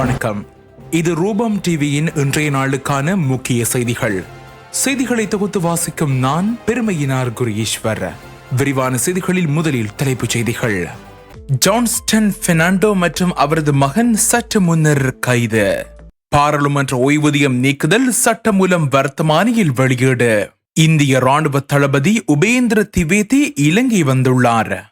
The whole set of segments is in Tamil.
வணக்கம். இது ரூபம் டிவியின் இன்றைய நாளுக்கான முக்கிய செய்திகள். செய்திகளை தொகுத்து வாசிக்கும் நான் பெருமையினார் குரீஸ்வர் விரிவான செய்திகளில் முதலில் தலைப்புச் செய்திகள். ஜான்ஸ்டன் பெர்னாண்டோ மற்றும் அவரது மகன் சற்று முன்னர் கைது. பாராளுமன்ற ஓய்வூதியம் நீக்குதல் சட்டமூலம் வர்த்தமானியில் வெளியீடு. இந்திய ராணுவ தளபதி உபேந்திர திவேதி இலங்கை வந்துள்ளார்.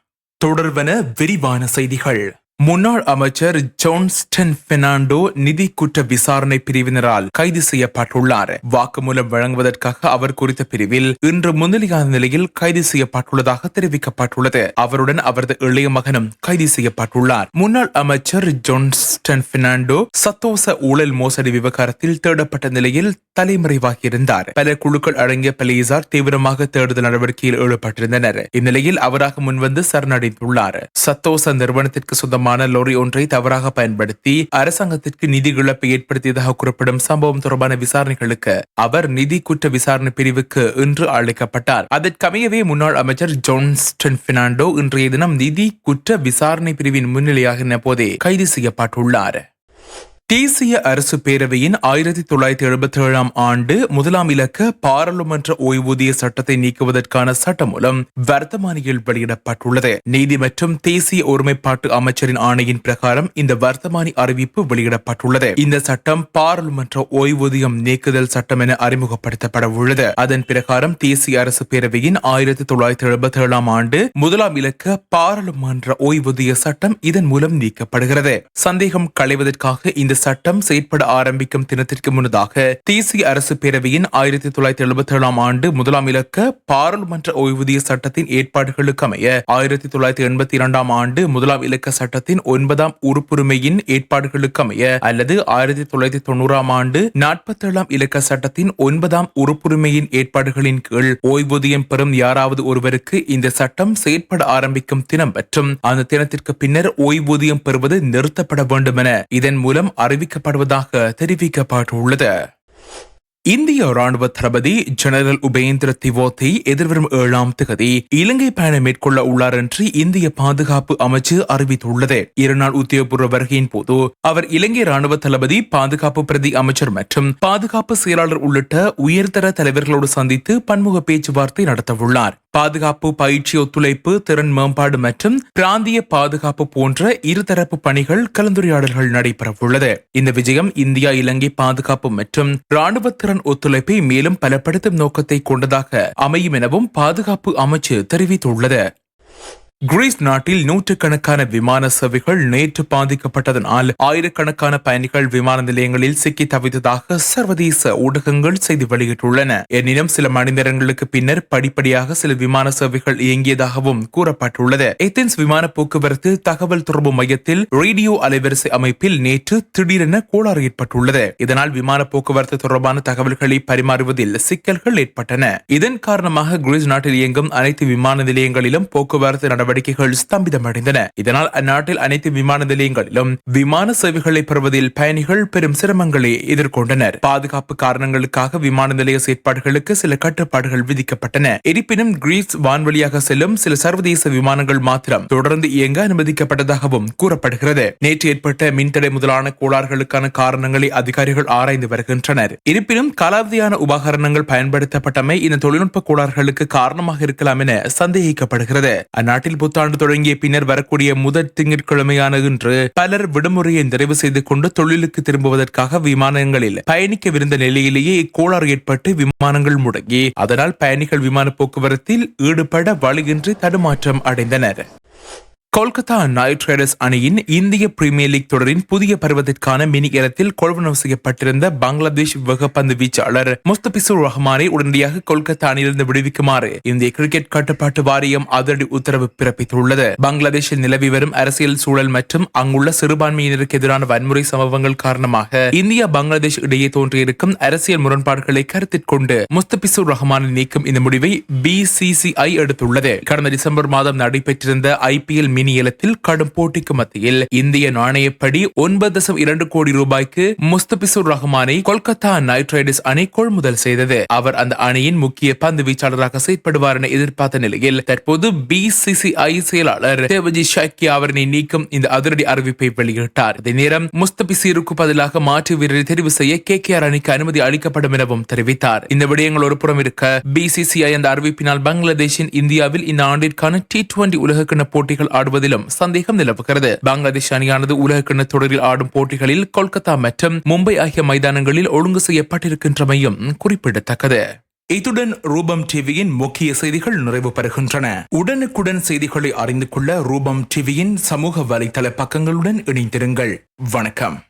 தொடர்வன விரிவான செய்திகள். முன்னாள் அமைச்சர் ஜோன்ஸ்டன் பெர்னாண்டோ நிதி குற்ற விசாரணை பிரிவினரால் கைது செய்யப்பட்டுள்ளார். வாக்குமூலம் வழங்குவதற்காக அவர் குறித்த பிரிவில் இன்று முன்னிலையான நிலையில் கைது செய்யப்பட்டுள்ளதாக தெரிவிக்கப்பட்டுள்ளது. அவருடன் அவரது இளைய மகனும் கைது செய்யப்பட்டுள்ளார். முன்னாள் அமைச்சர் ஜோன்ஸ்டன் பெர்னாண்டோ சத்தோச ஊழல் மோசடி விவகாரத்தில் தேடப்பட்ட நிலையில் தலைமறைவாகியிருந்தார். பல குழுக்கள் அடங்கிய பலீசார் தீவிரமாக தேடுதல் நடவடிக்கையில் ஈடுபட்டிருந்தனர். இந்நிலையில் அவராக முன்வந்து சரணடைந்துள்ளார். சத்தோச நிறுவனத்திற்கு சொந்தமான லோரி ஒன்றை தவறாக பயன்படுத்தி அரசாங்கத்திற்கு நிதி இழப்பை ஏற்படுத்தியதாக கூறப்படும் சம்பவம் தொடர்பான விசாரணைகளுக்கு அவர் நிதி குற்ற விசாரணை பிரிவுக்கு இன்று அழைக்கப்பட்டார். அதற்கமையவே முன்னாள் அமைச்சர் ஜோன்ஸ்டன் பினாண்டோ இன்றைய தினம் நிதி குற்ற விசாரணை பிரிவின் முன்னிலையாக போதே கைது செய்யப்பட்டுள்ளார். தேசிய அரசு பேரவையின் ஆயிரத்தி தொள்ளாயிரத்தி எழுபத்தி ஏழாம் ஆண்டு முதலாம் இலக்க பாராளுமன்ற ஓய்வூதிய சட்டத்தை நீக்குவதற்கான சட்டம் மூலம் வர்த்தமானியில் வெளியிடப்பட்டுள்ளது. நீதி மற்றும் தேசிய ஒருமைப்பாட்டு அமைச்சரின் ஆணையின் பிரகாரம் இந்த வர்த்தமானி அறிவிப்பு வெளியிடப்பட்டுள்ளது. இந்த சட்டம் பாராளுமன்ற ஓய்வூதியம் நீக்குதல் சட்டம் என அறிமுகப்படுத்தப்பட உள்ளது அதன் பிரகாரம் தேசிய அரசு பேரவையின் ஆயிரத்தி தொள்ளாயிரத்தி எழுபத்தி ஏழாம் ஆண்டு முதலாம் இலக்க பாராளுமன்ற ஓய்வூதிய சட்டம் இதன் மூலம் நீக்கப்படுகிறது. சந்தேகம் களைவதற்காக இந்த சட்டம் செயற்பட ஆரம்பிக்கும் தினத்திற்கு முன்னதாக தேசிய அரசு பேரவையின் ஆயிரத்தி தொள்ளாயிரத்தி எழுபத்தி ஏழாம் ஆண்டு முதலாம் இலக்க பாராளுமன்ற ஓய்வூதிய சட்டத்தின் ஏற்பாடுகளுக்கு அமைய ஆயிரத்தி தொள்ளாயிரத்தி எண்பத்தி இரண்டாம் ஆண்டு முதலாம் இலக்க சட்டத்தின் ஒன்பதாம் உறுப்புரிமையின் ஏற்பாடுகளுக்கு அமைய அல்லது ஆயிரத்தி தொள்ளாயிரத்தி தொண்ணூறாம் ஆண்டு நாற்பத்தி ஏழாம் இலக்க சட்டத்தின் ஒன்பதாம் உறுப்புரிமையின் ஏற்பாடுகளின் கீழ் ஓய்வூதியம் பெறும் யாராவது ஒருவருக்கு இந்த சட்டம் செயற்பட ஆரம்பிக்கும் தினம் மற்றும் அந்த தினத்திற்கு பின்னர் ஓய்வூதியம் பெறுவது நிறுத்தப்பட வேண்டும் என இதன் மூலம் அறிவிக்கப்படுவதாக தெரிவிக்கப்பட்டுள்ளது. இந்திய ராணுவ தளபதி ஜெனரல் உபேந்திர திவோத்தி எதிர்வரும் ஏழாம் தேதி இலங்கை பயணம் மேற்கொள்ள உள்ளார் என்று இந்திய பாதுகாப்பு அமைச்சு அறிவித்துள்ளது. இருநாள் உத்தியோகபூர்வ வருகையின் போது அவர் இலங்கை ராணுவ தளபதி பாதுகாப்பு பிரதி அமைச்சர் மற்றும் பாதுகாப்பு செயலாளர் உள்ளிட்ட உயர்தர தலைவர்களோடு சந்தித்து பன்முக பேச்சுவார்த்தை நடத்தவுள்ளார். பாதுகாப்பு பயிற்சி ஒத்துழைப்பு திறன் மேம்பாடு மற்றும் பிராந்திய பாதுகாப்பு போன்ற இருதரப்பு பணிகள் கலந்துரையாடல்கள் நடைபெறவுள்ளது. இந்த விஜயம் இந்தியா இலங்கை பாதுகாப்பு மற்றும் ராணுவ திறன் ஒத்துழைப்பை மேலும் பலப்படுத்தும் நோக்கத்தை கொண்டதாக அமையும் எனவும் பாதுகாப்பு அமைச்சு தெரிவித்துள்ளது. கிரீஸ் நாட்டில் நூற்றுக்கணக்கான விமான சேவைகள் நேற்று பாதிக்கப்பட்டதனால் ஆயிரக்கணக்கான பயணிகள் விமான நிலையங்களில் சிக்கி தவித்ததாக சர்வதேச ஊடகங்கள் செய்தி வெளியிட்டுள்ளன. எனினும் சில மணி நேரங்களுக்கு பின்னர் படிப்படியாக சில விமான சேவைகள் இயங்கியதாகவும் கூறப்பட்டுள்ளது. ஏத்தென்ஸ் விமான போக்குவரத்து தகவல் தொடர்பு மையத்தில் ரேடியோ அலைவரிசை அமைப்பில் நேற்று திடீரென கோளாறு ஏற்பட்டுள்ளது. இதனால் விமான போக்குவரத்து தொடர்பான தகவல்களை பரிமாறுவதில் சிக்கல்கள் ஏற்பட்டன. இதன் காரணமாக கிரீஸ் நாட்டில் இயங்கும் அனைத்து விமான நிலையங்களிலும் போக்குவரத்து நடவடிக்கைகள் ஸ்தம்பிதமடைந்தன. இதனால் அந்நாட்டில் அனைத்து விமான நிலையங்களிலும் விமான சேவைகளை பெறுவதில் பயணிகள் பெரும் சிரமங்களை எதிர்கொண்டனர். பாதுகாப்பு காரணங்களுக்காக விமான நிலைய செயற்பாடுகளுக்கு சில கட்டுப்பாடுகள் விதிக்கப்பட்டன. இருப்பினும் கிரீஸ் வான்வழியாக செல்லும் சில சர்வதேச விமானங்கள் மாத்திரம் தொடர்ந்து இயங்க அனுமதிக்கப்பட்டதாகவும் கூறப்படுகிறது. நேற்று ஏற்பட்ட மின்தடை முதலான கோளாறுகளுக்கான காரணங்களை அதிகாரிகள் ஆராய்ந்து வருகின்றனர். இருப்பினும் காலாவதியான உபகரணங்கள் பயன்படுத்தப்பட்டமை இந்த தொழில்நுட்ப கோளாறுகளுக்கு காரணமாக இருக்கலாம் என சந்தேகிக்கப்படுகிறது. அந்நாட்டில் புத்தாண்டு தொடங்கிய பின்னர் வரக்கூடிய முதல் திங்கட்கிழமையான இன்று பலர் விடுமுறையை நிறைவு செய்து கொண்டு தொழிலுக்கு திரும்புவதற்காக விமானங்களில் பயணிக்கவிருந்த நிலையிலேயே இக்கோளாறு ஏற்பட்டு விமானங்கள் முடங்கி அதனால் பயணிகள் விமான போக்குவரத்தில் ஈடுபட வழியின்றி தடுமாற்றம் அடைந்தனர். கொல்கத்தா நைட் ரைடர்ஸ் அணியின் இந்திய பிரீமியர் லீக் தொடரின் புதிய பருவத்திற்கான மினி இடத்தில் கொள்வனவு செய்யப்பட்டிருந்த பங்களாதேஷ் வேகப்பந்து வீச்சாளர் முஸ்தபிசுர் ரஹ்மானை உடனடியாக கொல்கத்தா அணியிலிருந்து விடுவிக்குமாறு இந்திய கிரிக்கெட் கட்டுப்பாட்டு வாரியம் அதிரடி உத்தரவு பிறப்பித்துள்ளது. பங்களாதேஷில் நிலவி வரும் அரசியல் சூழல் மற்றும் அங்குள்ள சிறுபான்மையினருக்கு எதிரான வன்முறை சம்பவங்கள் காரணமாக இந்தியா பங்களாதேஷ் இடையே தோன்றியிருக்கும் அரசியல் முரண்பாடுகளை கருத்தில் கொண்டு முஸ்தபிசுர் ரஹ்மானை நீக்கும் இந்த முடிவை பிசிசிஐ எடுத்துள்ளது. கடந்த டிசம்பர் மாதம் நடைபெற்றிருந்த ஐபிஎல் மினியலத்தில் கடும் போட்டிக்கு மத்தியில் இந்திய நாணயப்படி ஒன்பது தசம் இரண்டு கோடி ரூபாய்க்கு முஸ்தபிசுர் ரஹ்மானை கொல்கத்தா நைட் ரைடர்ஸ் அணி கொள்முதல் செய்தது. அவர் அந்த அணியின் முக்கிய பந்து வீச்சாளராக செயற்படுவார் என எதிர்பார்த்த நிலையில் தற்போது பிசிசிஐ செயலாளர் தேவஜி ஷாக்கியா அவரனை நீக்கும் இந்த அதிரடி அறிவிப்பை வெளியிட்டார். அதே நேரம் முஸ்தபிசீருக்கு பதிலாக மாற்று வீரரை தெரிவு செய்ய கே கே ஆர் அணிக்கு அனுமதி அளிக்கப்படும் எனவும் தெரிவித்தார். இந்த விடயங்கள் ஒரு புறம் இருக்க பிசிசிஐ அந்த அறிவிப்பினால் பங்களாதேஷின் இந்தியாவில் இந்த ஆண்டிற்கான டி டுவெண்டி உலகக்கிண போட்டிகள் ஆடுவதிலும் சந்தேகம் நிலவுகிறது. பங்களாதேஷ் அணியானது உலகக்கிண தொடரில் ஆடும் போட்டிகளில் கொல்கத்தா மற்றும் மும்பை ஆகிய மைதானங்களில் ஒழுங்கு செய்யப்பட்டிருக்கின்றமையும் குறிப்பிடத்தக்கது. இத்துடன் ரூபம் டிவியின் முக்கிய செய்திகள் நிறைவு பெறுகின்றன. உடனுக்குடன் செய்திகளை அறிந்து கொள்ள ரூபம் டிவியின் சமூக வலைதள பக்கங்களுடன் இணைந்திருங்கள். வணக்கம்.